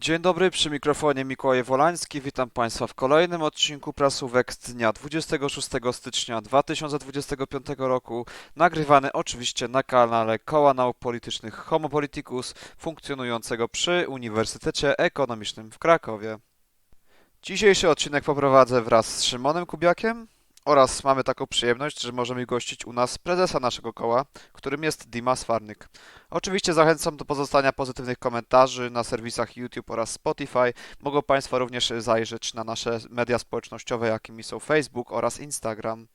Dzień dobry, przy mikrofonie Mikołaj Wolański. Witam Państwa w kolejnym odcinku prasówek z dnia 26 stycznia 2025 roku, nagrywany oczywiście na kanale Koła Nauk Politycznych Homo Politicus, funkcjonującego przy Uniwersytecie Ekonomicznym w Krakowie. Dzisiejszy odcinek poprowadzę wraz z Szymonem Kubiakiem oraz mamy taką przyjemność, że możemy gościć u nas prezesa naszego koła, którym jest Dimas Farnyk. Oczywiście zachęcam do pozostania pozytywnych komentarzy na serwisach YouTube oraz Spotify. Mogą Państwo również zajrzeć na nasze media społecznościowe, jakimi są Facebook oraz Instagram.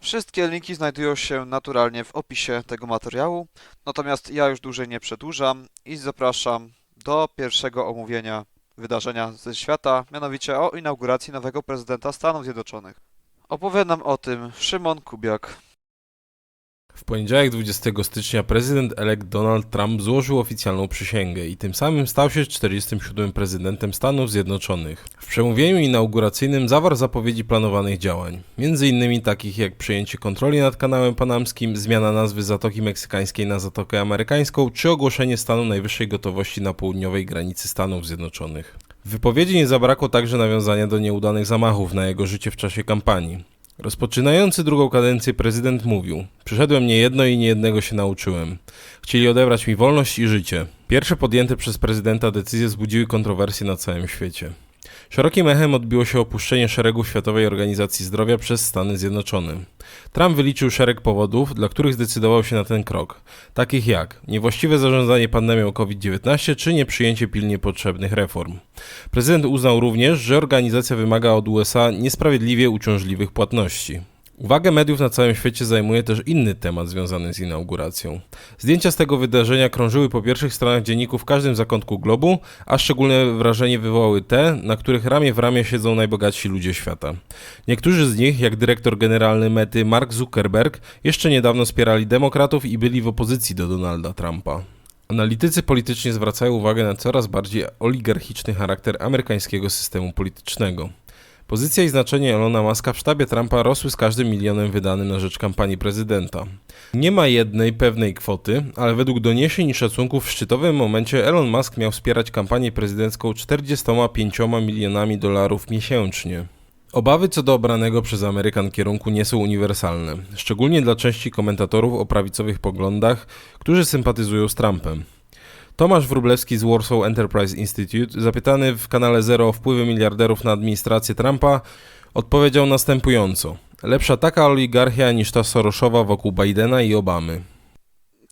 Wszystkie linki znajdują się naturalnie w opisie tego materiału, natomiast ja już dłużej nie przedłużam i zapraszam do pierwszego omówienia wydarzenia ze świata, mianowicie o inauguracji nowego prezydenta Stanów Zjednoczonych. Opowie nam o tym Szymon Kubiak. W poniedziałek 20 stycznia prezydent-elekt Donald Trump złożył oficjalną przysięgę i tym samym stał się 47. prezydentem Stanów Zjednoczonych. W przemówieniu inauguracyjnym zawarł zapowiedzi planowanych działań, m.in. takich jak przejęcie kontroli nad kanałem panamskim, zmiana nazwy Zatoki Meksykańskiej na Zatokę Amerykańską czy ogłoszenie stanu najwyższej gotowości na południowej granicy Stanów Zjednoczonych. W wypowiedzi nie zabrakło także nawiązania do nieudanych zamachów na jego życie w czasie kampanii. Rozpoczynający drugą kadencję prezydent mówił: Przyszedłem nie jedno i nie jednego się nauczyłem. Chcieli odebrać mi wolność i życie. Pierwsze podjęte przez prezydenta decyzje wzbudziły kontrowersje na całym świecie. Szerokim echem odbiło się opuszczenie szeregu Światowej Organizacji Zdrowia przez Stany Zjednoczone. Trump wyliczył szereg powodów, dla których zdecydował się na ten krok, takich jak niewłaściwe zarządzanie pandemią COVID-19 czy nieprzyjęcie pilnie potrzebnych reform. Prezydent uznał również, że organizacja wymaga od USA niesprawiedliwie uciążliwych płatności. Uwagę mediów na całym świecie zajmuje też inny temat związany z inauguracją. Zdjęcia z tego wydarzenia krążyły po pierwszych stronach dzienników w każdym zakątku globu, a szczególne wrażenie wywołały te, na których ramię w ramię siedzą najbogatsi ludzie świata. Niektórzy z nich, jak dyrektor generalny Mety Mark Zuckerberg, jeszcze niedawno wspierali demokratów i byli w opozycji do Donalda Trumpa. Analitycy polityczni zwracają uwagę na coraz bardziej oligarchiczny charakter amerykańskiego systemu politycznego. Pozycja i znaczenie Elona Muska w sztabie Trumpa rosły z każdym milionem wydanym na rzecz kampanii prezydenta. Nie ma jednej pewnej kwoty, ale według doniesień i szacunków w szczytowym momencie Elon Musk miał wspierać kampanię prezydencką 45 milionami dolarów miesięcznie. Obawy co do obranego przez Amerykan kierunku nie są uniwersalne, szczególnie dla części komentatorów o prawicowych poglądach, którzy sympatyzują z Trumpem. Tomasz Wróblewski z Warsaw Enterprise Institute, zapytany w kanale Zero o wpływy miliarderów na administrację Trumpa, odpowiedział następująco. Lepsza taka oligarchia niż ta Soroszowa wokół Bidena i Obamy.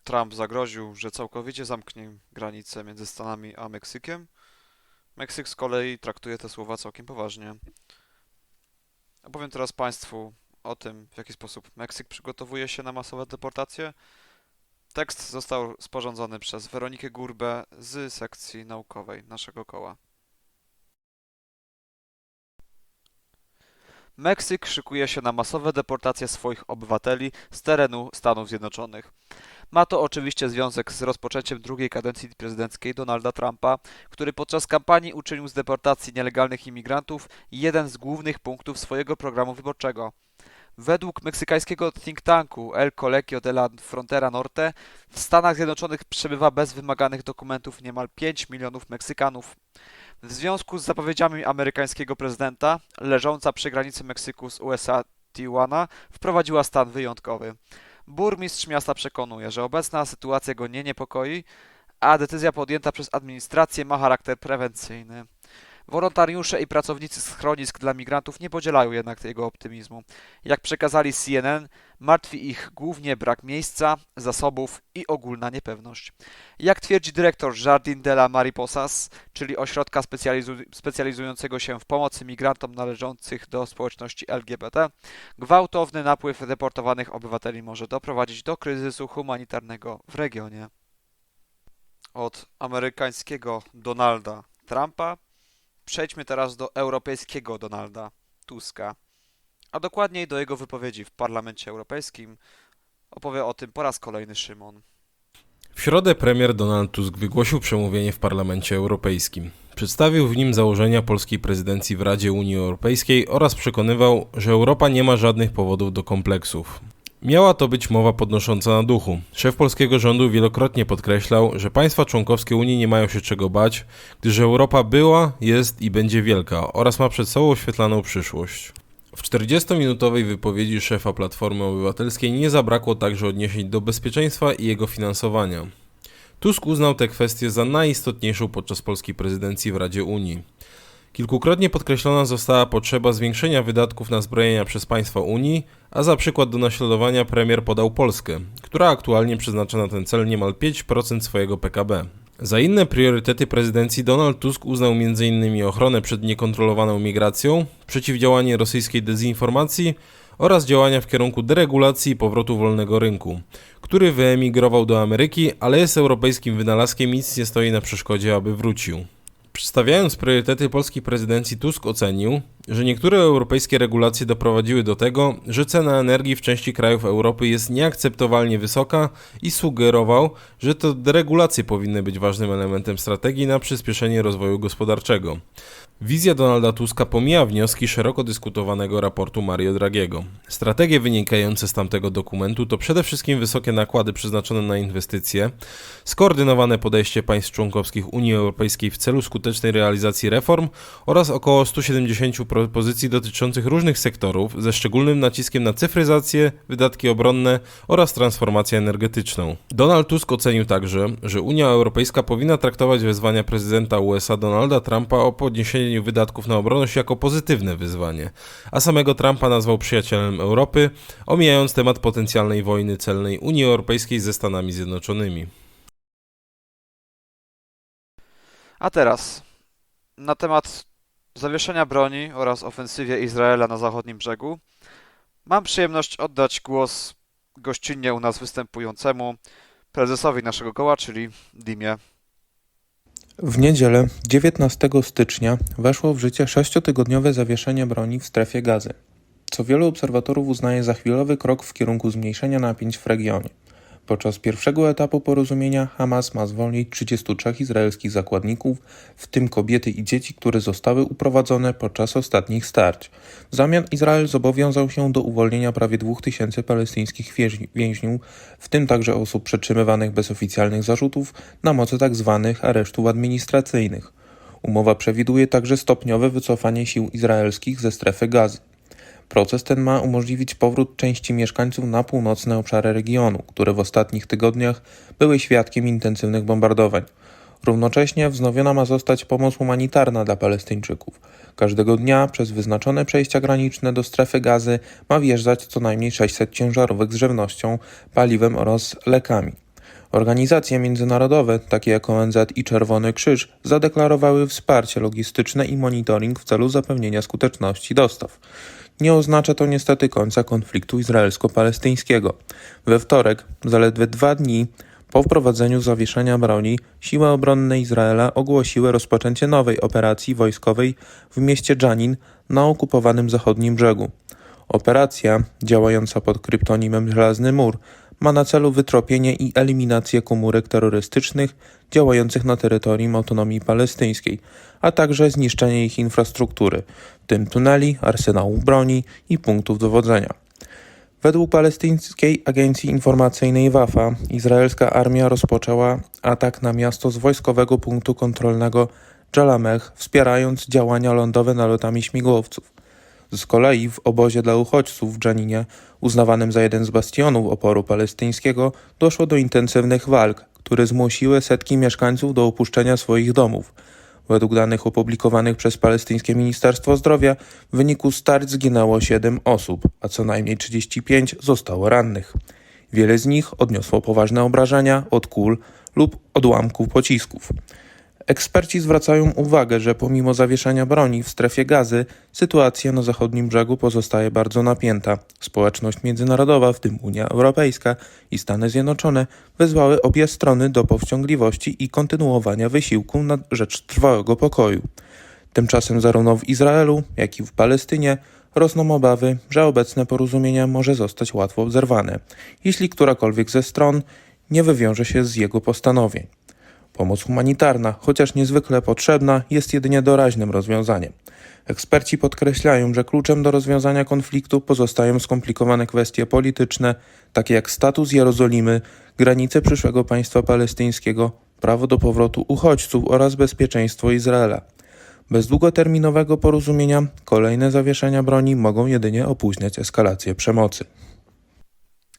Trump zagroził, że całkowicie zamknie granicę między Stanami a Meksykiem. Meksyk z kolei traktuje te słowa całkiem poważnie. Opowiem teraz Państwu o tym, w jaki sposób Meksyk przygotowuje się na masowe deportacje. Tekst został sporządzony przez Weronikę Gurbę z sekcji naukowej naszego koła. Meksyk szykuje się na masowe deportacje swoich obywateli z terenu Stanów Zjednoczonych. Ma to oczywiście związek z rozpoczęciem drugiej kadencji prezydenckiej Donalda Trumpa, który podczas kampanii uczynił z deportacji nielegalnych imigrantów jeden z głównych punktów swojego programu wyborczego. Według meksykańskiego think tanku El Colegio de la Frontera Norte w Stanach Zjednoczonych przebywa bez wymaganych dokumentów niemal 5 milionów Meksykanów. W związku z zapowiedziami amerykańskiego prezydenta, leżąca przy granicy Meksyku z USA Tijuana wprowadziła stan wyjątkowy. Burmistrz miasta przekonuje, że obecna sytuacja go nie niepokoi, a decyzja podjęta przez administrację ma charakter prewencyjny. Wolontariusze i pracownicy schronisk dla migrantów nie podzielają jednak jego optymizmu. Jak przekazali CNN, martwi ich głównie brak miejsca, zasobów i ogólna niepewność. Jak twierdzi dyrektor Jardin de la Mariposas, czyli ośrodka specjalizu- specjalizującego się w pomocy migrantom należących do społeczności LGBT, gwałtowny napływ deportowanych obywateli może doprowadzić do kryzysu humanitarnego w regionie. Od amerykańskiego Donalda Trumpa Przejdźmy teraz do europejskiego Donalda Tuska, a dokładniej do jego wypowiedzi w Parlamencie Europejskim. Opowie o tym po raz kolejny Szymon. W środę premier Donald Tusk wygłosił przemówienie w Parlamencie Europejskim. Przedstawił w nim założenia polskiej prezydencji w Radzie Unii Europejskiej oraz przekonywał, że Europa nie ma żadnych powodów do kompleksów. Miała to być mowa podnosząca na duchu. Szef polskiego rządu wielokrotnie podkreślał, że państwa członkowskie Unii nie mają się czego bać, gdyż Europa była, jest i będzie wielka oraz ma przed sobą oświetlaną przyszłość. W 40-minutowej wypowiedzi szefa Platformy Obywatelskiej nie zabrakło także odniesień do bezpieczeństwa i jego finansowania. Tusk uznał tę kwestię za najistotniejszą podczas polskiej prezydencji w Radzie Unii. Kilkukrotnie podkreślona została potrzeba zwiększenia wydatków na zbrojenia przez państwa Unii, a za przykład do naśladowania premier podał Polskę, która aktualnie przeznacza na ten cel niemal 5% swojego PKB. Za inne priorytety prezydencji Donald Tusk uznał m.in. ochronę przed niekontrolowaną migracją, przeciwdziałanie rosyjskiej dezinformacji oraz działania w kierunku deregulacji i powrotu wolnego rynku, który wyemigrował do Ameryki, ale jest europejskim wynalazkiem i nic nie stoi na przeszkodzie, aby wrócił. Przedstawiając priorytety polskiej prezydencji, Tusk ocenił, że niektóre europejskie regulacje doprowadziły do tego, że cena energii w części krajów Europy jest nieakceptowalnie wysoka i sugerował, że to deregulacje powinny być ważnym elementem strategii na przyspieszenie rozwoju gospodarczego. Wizja Donalda Tuska pomija wnioski szeroko dyskutowanego raportu Mario Dragiego. Strategie wynikające z tamtego dokumentu to przede wszystkim wysokie nakłady przeznaczone na inwestycje, skoordynowane podejście państw członkowskich Unii Europejskiej w celu skutecznej realizacji reform oraz około 170 propozycji dotyczących różnych sektorów, ze szczególnym naciskiem na cyfryzację, wydatki obronne oraz transformację energetyczną. Donald Tusk ocenił także, że Unia Europejska powinna traktować wezwania prezydenta USA Donalda Trumpa o podniesieniu wydatków na obronność jako pozytywne wyzwanie, a samego Trumpa nazwał przyjacielem Europy, omijając temat potencjalnej wojny celnej Unii Europejskiej ze Stanami Zjednoczonymi. A teraz na temat zawieszenia broni oraz ofensywie Izraela na zachodnim brzegu mam przyjemność oddać głos gościnnie u nas występującemu prezesowi naszego koła, czyli Dimie. W niedzielę 19 stycznia weszło w życie sześciotygodniowe zawieszenie broni w strefie gazy, co wielu obserwatorów uznaje za chwilowy krok w kierunku zmniejszenia napięć w regionie. Podczas pierwszego etapu porozumienia Hamas ma zwolnić 33 izraelskich zakładników, w tym kobiety i dzieci, które zostały uprowadzone podczas ostatnich starć. W zamian Izrael zobowiązał się do uwolnienia prawie 2000 palestyńskich więź- więźniów, w tym także osób przetrzymywanych bez oficjalnych zarzutów na mocy tzw. aresztów administracyjnych. Umowa przewiduje także stopniowe wycofanie sił izraelskich ze strefy gazy. Proces ten ma umożliwić powrót części mieszkańców na północne obszary regionu, które w ostatnich tygodniach były świadkiem intensywnych bombardowań. Równocześnie wznowiona ma zostać pomoc humanitarna dla Palestyńczyków. Każdego dnia przez wyznaczone przejścia graniczne do strefy gazy ma wjeżdżać co najmniej 600 ciężarówek z żywnością, paliwem oraz lekami. Organizacje międzynarodowe, takie jak ONZ i Czerwony Krzyż, zadeklarowały wsparcie logistyczne i monitoring w celu zapewnienia skuteczności dostaw. Nie oznacza to niestety końca konfliktu izraelsko-palestyńskiego. We wtorek, zaledwie dwa dni po wprowadzeniu zawieszenia broni, siły obronne Izraela ogłosiły rozpoczęcie nowej operacji wojskowej w mieście Janin na okupowanym zachodnim brzegu. Operacja, działająca pod kryptonimem Żelazny Mur, ma na celu wytropienie i eliminację komórek terrorystycznych działających na terytorium autonomii palestyńskiej, a także zniszczenie ich infrastruktury, w tym tuneli, arsenałów broni i punktów dowodzenia. Według palestyńskiej agencji informacyjnej WAFA, izraelska armia rozpoczęła atak na miasto z wojskowego punktu kontrolnego Jalamech, wspierając działania lądowe nalotami śmigłowców. Z kolei w obozie dla uchodźców w Dżaninie, uznawanym za jeden z bastionów oporu palestyńskiego, doszło do intensywnych walk, które zmusiły setki mieszkańców do opuszczenia swoich domów. Według danych opublikowanych przez palestyńskie Ministerstwo Zdrowia, w wyniku starć zginęło 7 osób, a co najmniej 35 zostało rannych. Wiele z nich odniosło poważne obrażenia od kul lub odłamków pocisków. Eksperci zwracają uwagę, że pomimo zawieszenia broni w strefie gazy, sytuacja na zachodnim brzegu pozostaje bardzo napięta. Społeczność międzynarodowa, w tym Unia Europejska i Stany Zjednoczone, wezwały obie strony do powściągliwości i kontynuowania wysiłku na rzecz trwałego pokoju. Tymczasem zarówno w Izraelu, jak i w Palestynie rosną obawy, że obecne porozumienie może zostać łatwo zerwane, jeśli którakolwiek ze stron nie wywiąże się z jego postanowień. Pomoc humanitarna, chociaż niezwykle potrzebna, jest jedynie doraźnym rozwiązaniem. Eksperci podkreślają, że kluczem do rozwiązania konfliktu pozostają skomplikowane kwestie polityczne, takie jak status Jerozolimy, granice przyszłego państwa palestyńskiego, prawo do powrotu uchodźców oraz bezpieczeństwo Izraela. Bez długoterminowego porozumienia kolejne zawieszenia broni mogą jedynie opóźniać eskalację przemocy.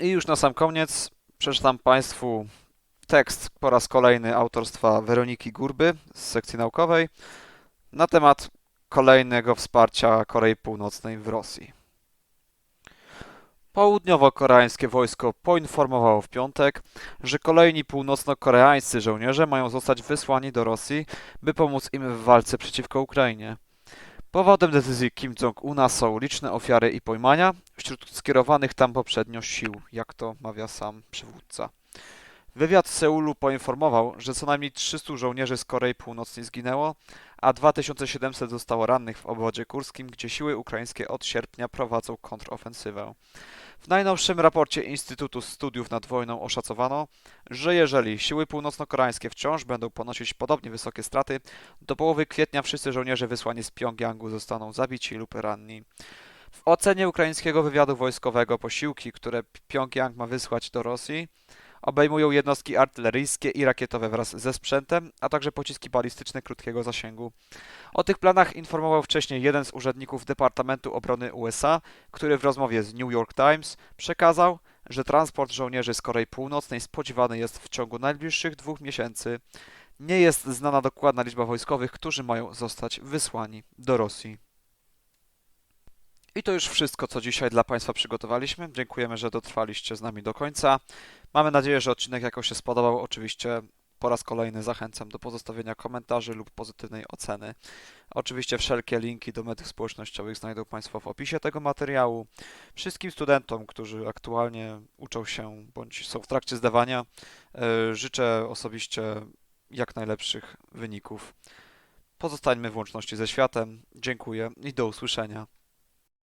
I już na sam koniec przeczytam Państwu tekst po raz kolejny autorstwa Weroniki Gurby z sekcji naukowej na temat kolejnego wsparcia Korei Północnej w Rosji. Południowo-koreańskie wojsko poinformowało w piątek, że kolejni północno-koreańscy żołnierze mają zostać wysłani do Rosji, by pomóc im w walce przeciwko Ukrainie. Powodem decyzji Kim Jong-una są liczne ofiary i pojmania wśród skierowanych tam poprzednio sił, jak to mawia sam przywódca. Wywiad z Seulu poinformował, że co najmniej 300 żołnierzy z Korei Północnej zginęło, a 2700 zostało rannych w obwodzie kurskim, gdzie siły ukraińskie od sierpnia prowadzą kontrofensywę. W najnowszym raporcie Instytutu Studiów nad Wojną oszacowano, że jeżeli siły północno-koreańskie wciąż będą ponosić podobnie wysokie straty, do połowy kwietnia wszyscy żołnierze wysłani z Pjongjangu zostaną zabici lub ranni. W ocenie ukraińskiego wywiadu wojskowego posiłki, które Pjongjang ma wysłać do Rosji, obejmują jednostki artyleryjskie i rakietowe wraz ze sprzętem, a także pociski balistyczne krótkiego zasięgu. O tych planach informował wcześniej jeden z urzędników Departamentu Obrony USA, który w rozmowie z New York Times przekazał, że transport żołnierzy z Korei Północnej spodziewany jest w ciągu najbliższych dwóch miesięcy. Nie jest znana dokładna liczba wojskowych, którzy mają zostać wysłani do Rosji. I to już wszystko, co dzisiaj dla Państwa przygotowaliśmy. Dziękujemy, że dotrwaliście z nami do końca. Mamy nadzieję, że odcinek jakoś się spodobał. Oczywiście po raz kolejny zachęcam do pozostawienia komentarzy lub pozytywnej oceny. Oczywiście wszelkie linki do mediów społecznościowych znajdą Państwo w opisie tego materiału. Wszystkim studentom, którzy aktualnie uczą się bądź są w trakcie zdawania, e, życzę osobiście jak najlepszych wyników. Pozostańmy w łączności ze światem. Dziękuję i do usłyszenia.